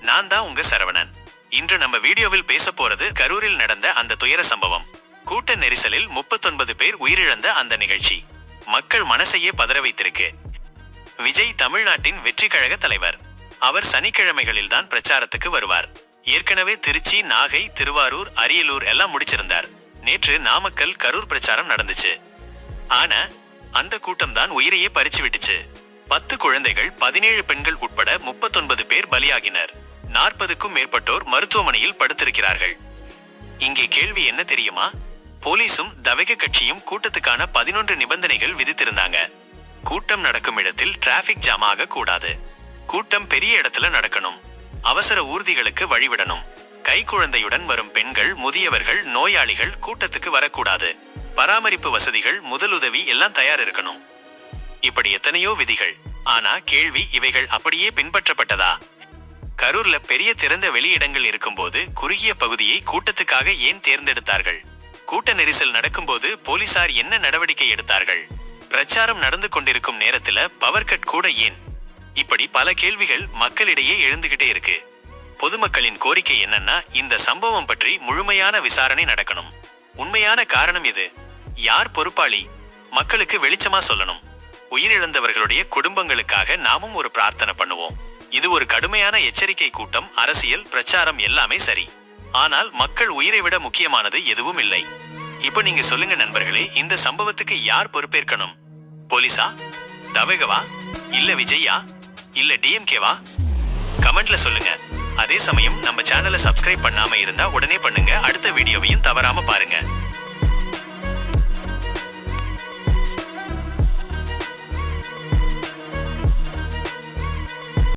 நான் தான் உங்க சரவணன். இன்று நம்ம வீடியோவில் பேச போறது கரூரில் நடந்த அந்த துயர சம்பவம். கூட்ட நெரிசலில் முப்பத்தொன்பது பேர் உயிரிழந்த அந்த நிகழ்ச்சி. மக்கள் மனசையே பதற வைத்திருக்கு. விஜய் தமிழ்நாட்டின் வெற்றி கழக தலைவர். அவர் சனிக்கிழமைகளில் தான் பிரச்சாரத்துக்கு வருவார். ஏற்கனவே திருச்சி நாகை திருவாரூர் அரியலூர் எல்லாம் முடிச்சிருந்தார். நேற்று நாமக்கல் கரூர் பிரச்சாரம் நடந்துச்சு. ஆனா அந்த கூட்டம் தான் உயிரையே பறிச்சு விட்டுச்சு. பத்து குழந்தைகள் பதினேழு பெண்கள் உட்பட முப்பத்தொன்பது பேர் பலியாகினர். நாற்பதுக்கும் மேற்பட்டோர் மருத்துவமனையில் படுத்திருக்கிறார்கள். இங்கே கேள்வி என்ன தெரியுமா? போலீசும் தவக கட்சியும் கூட்டத்துக்கான பதினொன்று நிபந்தனைகள் விதித்திருந்தாங்க. கூட்டம் நடக்கும் இடத்தில் டிராபிக் ஜாம் ஆக கூடாது கூட்டம் பெரிய இடத்துல நடக்கணும். அவசர ஊர்திகளுக்கு வழிவிடணும். கைக்குழந்தையுடன் வரும் பெண்கள் முதியவர்கள் நோயாளிகள் கூட்டத்துக்கு வரக்கூடாது. பராமரிப்பு வசதிகள் முதலுதவி எல்லாம் தயார் இருக்கணும் இப்படி எத்தனையோ விதிகள். ஆனா கேள்வி இவைகள் அப்படியே பின்பற்றப்பட்டதா? கரூர்ல பெரிய திறந்த வெளியிடங்கள் இருக்கும்போது குறுகிய பகுதியை கூட்டத்துக்காக ஏன் தேர்ந்தெடுத்தார்கள்? கூட்ட நெரிசல் நடக்கும்போது போலீசார் என்ன நடவடிக்கை எடுத்தார்கள்? பிரச்சாரம் நடந்து கொண்டிருக்கும் நேரத்துல பவர் கட் கூட ஏன்? இப்படி பல கேள்விகள் மக்களிடையே எழுந்துகிட்டே இருக்கு. பொதுமக்களின் கோரிக்கை என்னன்னா இந்த சம்பவம் பற்றி முழுமையான விசாரணை நடக்கணும். உண்மையான காரணம் எது? யார் பொறுப்பாளி? மக்களுக்கு வெளிச்சமா சொல்லணும். உயிரிழந்தவர்களுடைய குடும்பங்களுக்காக நாமும் ஒரு பிரார்த்தனை பண்ணுவோம். இது ஒரு கடுமையான எச்சரிக்கை கூட்டம் அரசியல் பிரச்சாரம் எல்லாமே சரி. ஆனால் மக்கள் உயிரை விட முக்கியமானது எதுவும் இல்லை. இப்ப நீங்க சொல்லுங்க நண்பர்களே இந்த சம்பவத்துக்கு யார் பொறுப்பேற்கணும்? போலீஸா? தவேகவா? இல்ல விஜயா இல்ல டிஎம்கேவா? கமெண்ட்ல சொல்லுங்க. அதே சமயம் நம்ம சேனலை சப்ஸ்கிரைப் பண்ணாம இருந்தா உடனே பண்ணுங்க அடுத்த வீடியோவையும் தவறாம பாருங்க.